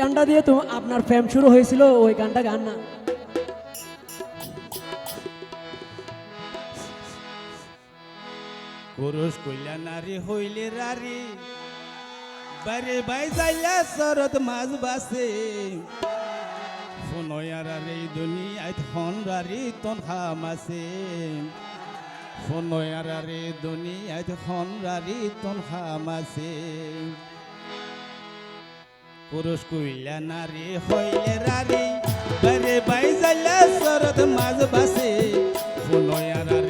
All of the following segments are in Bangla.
গানটা দিয়ে তো আপনার ফ্যাম শুরু হয়েছিল, ওই গানটা গান না। পুরুষ কইলা নারী হইলে রারি বাইরে বাই যাইলা শরৎ মাঝ বাসে। ফোনয়ার রে দুনিয়ায় হন রারি তন হামাসে ফোনয়ার রে দুনিয়ায় হন রারি তন হামাসে পুরুষ কইলা নারী হইলে রারি বাইরে বাই যাইলা শরৎ মাঝ বাসে। ফোনয়ার রে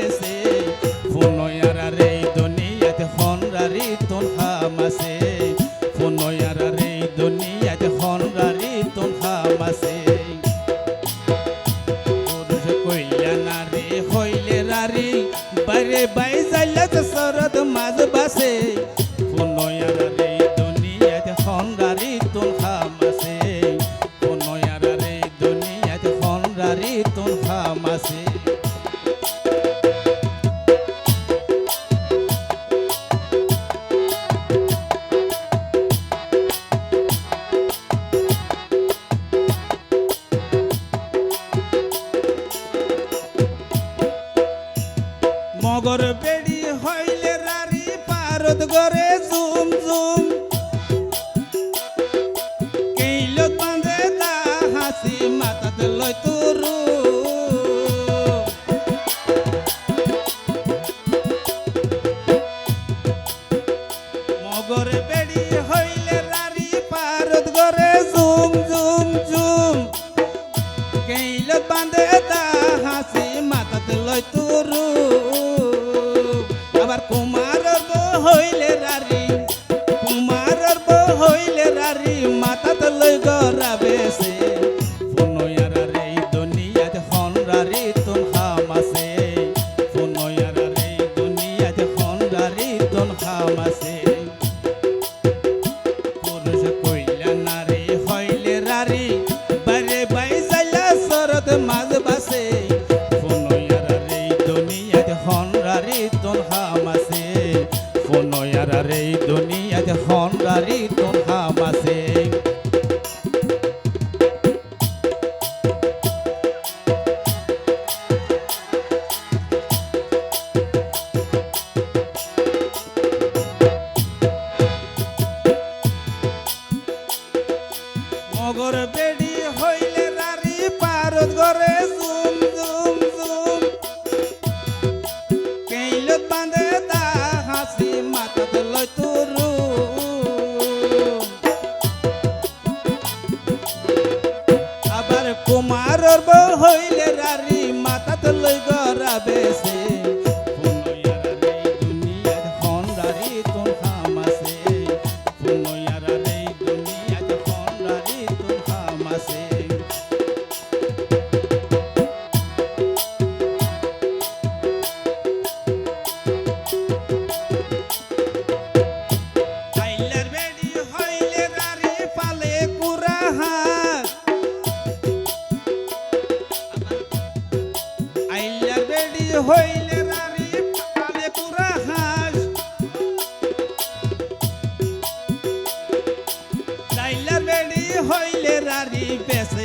পুরুষ কইলা নারী হইলে রারি বাইরে বাই মগর বেড়ি হইলে রারি পারত গরে জুম জুম কেইলত বাঁধে দা হাসি মাতাত লয় তোরু। মগর বেড়ি হইলে রারি পারত গরে জুম জুম জুম বাঁধে তুন হামাসে পুরুষ কইলা নারী হইলে রারি আবার